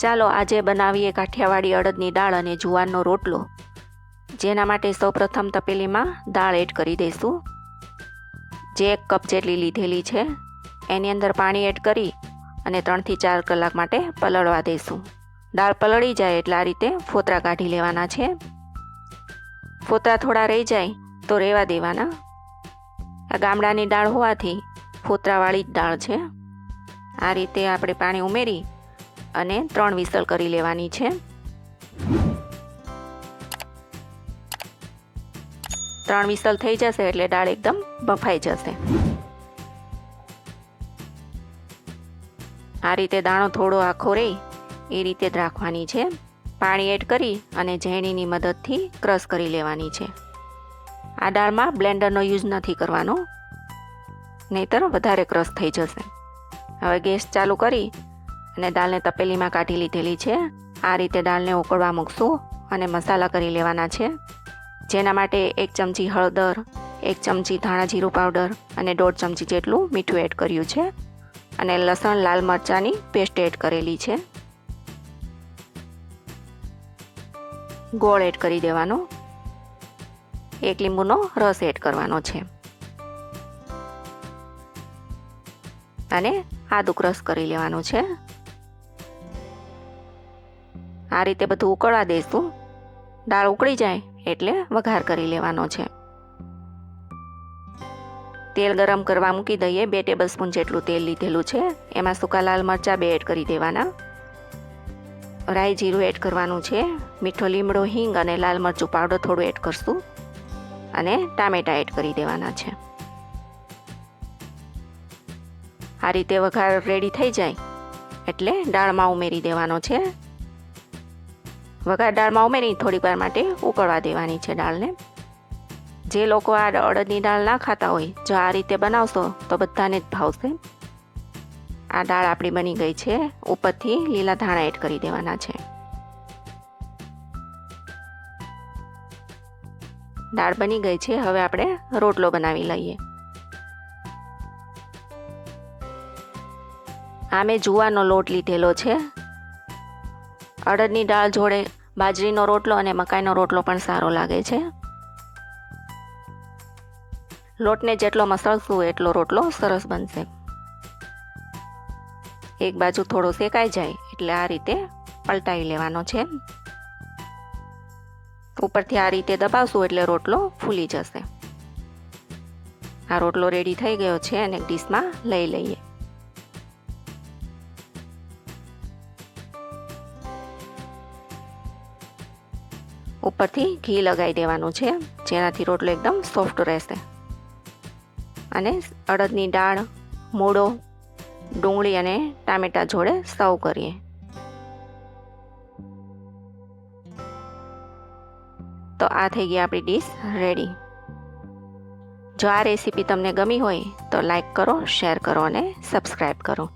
ચાલો આજે બનાવીએ કાઠિયાવાડી અડદની દાળ અને જુવારનો રોટલો. જેના માટે સૌપ્રથમ તપેલીમાં દાળ એડ કરી દઈશું. જે એક કપ જેટલી લીધેલી છે, એની અંદર પાણી એડ કરી અને ત્રણથી ચાર કલાક માટે પલળવા દઈશું. દાળ પલળી જાય એટલે આ રીતે ફોતરા કાઢી લેવાના છે. ફોતરા થોડા રહી જાય તો રહેવા દેવાના. આ ગામડાની દાળ હોવાથી ફોતરાવાળી જ દાળ છે. આ રીતે આપણે પાણી ઉમેરી અને ત્રણ વિસલ કરી લેવાની છે. ત્રણ વિસલ થઈ જશે એટલે દાળ એકદમ બફાઈ જશે. આ રીતે દાણો થોડો આખો રહે એ રીતે જ રાખવાની છે. પાણી એડ કરી અને ઝેણીની મદદથી ક્રશ કરી લેવાની છે. આ દાળમાં બ્લેન્ડરનો યુઝ નથી કરવાનો, નહીતર વધારે ક્રશ થઈ જશે. હવે ગેસ ચાલુ કરી અને દાળને તપેલીમાં કાઢી લીધેલી છે. આ રીતે દાળને ઉકળવા મૂકશું અને મસાલા કરી લેવાના છે. જેના માટે એક ચમચી હળદર, એક ચમચી ધાણા જીરું પાવડર અને દોઢ ચમચી જેટલું મીઠું એડ કર્યું છે. અને લસણ, લાલ મરચાંની પેસ્ટ એડ કરેલી છે. ગોળ એડ કરી દેવાનો. એક લીંબુનો રસ એડ કરવાનો છે. અને આદુક રસ કરી લેવાનું છે. આ રીતે બધું ઉકળવા દઈશું દાળ ઉકળી જાય એટલે વઘાર કરી લેવાનો છે. તેલ ગરમ કરવા મૂકી દઈએ બે ટેબલ સ્પૂન જેટલું તેલ લીધેલું છે. એમાં સૂકા લાલ મરચાં બે એડ કરી દેવાના. રાઈ જીરું એડ કરવાનું છે. મીઠો લીમડો, હિંગ અને લાલ મરચું પાવડર થોડું એડ કરશું. અને ટામેટા એડ કરી દેવાના છે. આ રીતે વઘાર રેડી થઈ જાય એટલે દાળમાં ઉમેરી દેવાનો છે. વઘાર દાળમાં ઉમેરી થોડીક વાર માટે ઉકળવા દેવાની છે દાળને. જે લોકો આ અડદની દાળ ના ખાતા હોય, જો આ રીતે બનાવશો, તો બધાને જ ભાવશે. આ દાળ આપણી બની ગઈ છે. ઉપરથી લીલા ધાણા એડ કરી દેવાના છે. દાળ બની ગઈ છે. હવે આપણે રોટલો બનાવી લઈએ. આ મેં જુવારનો લોટ લીધેલો છે. અડદની દાળ જોડે, બાજરીનો રોટલો અને મકાઈનો રોટલો પણ સારો લાગે છે. લોટને જેટલો મસળશું એટલો રોટલો સરસ બનશે. એક બાજુ થોડો શેકાઈ જાય એટલે આ રીતે પલટાવી લેવાનો છે. ઉપરથી આ રીતે દબાવશું એટલે રોટલો ફૂલી જશે. આ રોટલો રેડી થઈ ગયો છે અને ડીશમાં લઈ લઈએ. ઉપરથી ઘી લગાવી દેવાનું છે, જેનાથી રોટલો એકદમ સોફ્ટ રહેશે. અને અડદની દાળ, મૂળો, ડુંગળી અને ટામેટા જોડે સર્વ કરીએ. તો આ થઈ ગઈ આપણી ડીશ રેડી. જો આ રેસીપી તમને ગમી હોય તો લાઈક કરો, શેર કરો અને સબસ્ક્રાઈબ કરો.